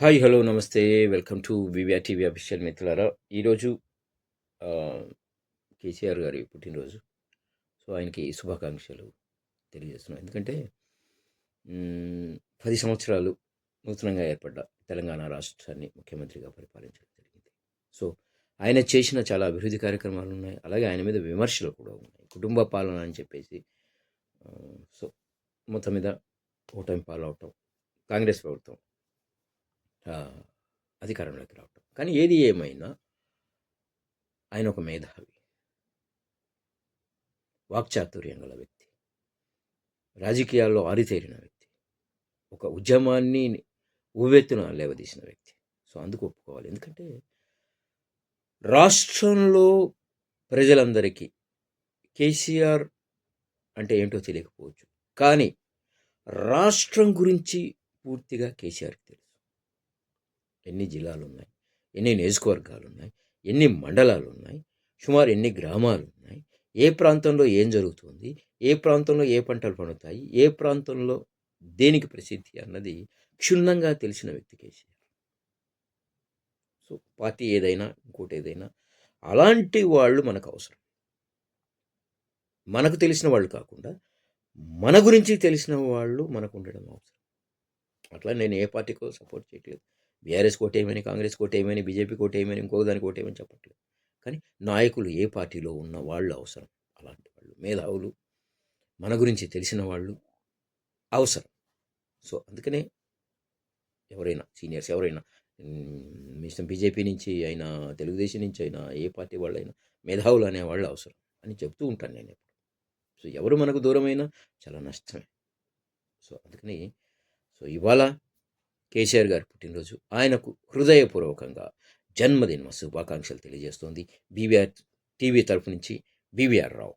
Hi hello namaste. Welcome to VVR TV official మిత్రులారా. ఈరోజు కేసీఆర్ గారి పుట్టినరోజు. సో ఆయనకి శుభాకాంక్షలు తెలియజేస్తున్నాం. ఎందుకంటే పది సంవత్సరాలు నూతనంగా ఏర్పడ్డ తెలంగాణ రాష్ట్రాన్ని ముఖ్యమంత్రిగా పరిపాలించడం జరిగింది. సో ఆయన చేసిన చాలా అభివృద్ధి కార్యక్రమాలు ఉన్నాయి. అలాగే ఆయన మీద విమర్శలు కూడా ఉన్నాయి. కుటుంబ పాలన అని చెప్పేసి సో మొత్తం మీద ఓటమి పాలవటం కాంగ్రెస్ ప్రభుత్వం అధికారంలోకి రావటం. కానీ ఏది ఏమైనా ఆయన ఒక మేధావి. వాక్చాతుర్యం గల వ్యక్తి. రాజకీయాల్లో ఆరితేరిన వ్యక్తి. ఒక ఉద్యమాన్ని ఉవ్వెత్తున లేవదీసిన వ్యక్తి. సో అందుకు ఒప్పుకోవాలి. ఎందుకంటే రాష్ట్రంలో ప్రజలందరికీ కేసీఆర్ అంటే ఏంటో తెలియకపోవచ్చు. కానీ రాష్ట్రం గురించి పూర్తిగా కేసీఆర్కి తెలుసు. ఎన్ని జిల్లాలు ఉన్నాయి ఎన్ని నియోజకవర్గాలు ఉన్నాయి ఎన్ని మండలాలు ఉన్నాయి సుమారు ఎన్ని గ్రామాలు ఉన్నాయి ఏ ప్రాంతంలో ఏం జరుగుతుంది? ఏ ప్రాంతంలో ఏ పంటలు పండుతాయి? ఏ ప్రాంతంలో దేనికి ప్రసిద్ధి అన్నది క్షుణ్ణంగా తెలిసిన వ్యక్తి కేసీఆర్. సో పార్టీ ఏదైనా ఇంకోటి ఏదైనా అలాంటి వాళ్ళు మనకు అవసరం. మనకు తెలిసిన వాళ్ళు కాకుండా మన గురించి తెలిసిన వాళ్ళు మనకు ఉండడం అవసరం. అట్లా నేను ఏ పార్టీకో సపోర్ట్ చేయట్లేదు. బీఆర్ఎస్ కోటేమని కాంగ్రెస్ కోటేమని బీజేపీ కోటేమని ఇంకొక దానికి కోటేమని చెప్పట్లేదు. కానీ నాయకులు ఏ పార్టీలో ఉన్న వాళ్ళు అవసరం? అలాంటి వాళ్ళు మేధావులు మన గురించి తెలిసిన వాళ్ళు అవసరం. సో అందుకనే ఎవరైనా సీనియర్స్ ఎవరైనా మ్, ఇష్టం బీజేపీ నుంచి అయినా తెలుగుదేశం నుంచి అయినా ఏ పార్టీ వాళ్ళైనా మేధావులు అనేవాళ్ళు అవసరం అని చెప్తూ ఉంటాను నేను ఎప్పుడు. సో ఎవరు మనకు దూరమైనా చాలా నష్టమే. సో అందుకని సో ఇవాళ కేసీఆర్ గారి పుట్టినరోజు. ఆయనకు హృదయపూర్వకంగా జన్మదిన శుభాకాంక్షలు తెలియజేస్తోంది. బీవీఆర్ టీవీ తరపు నుంచి బీవీఆర్ రావు.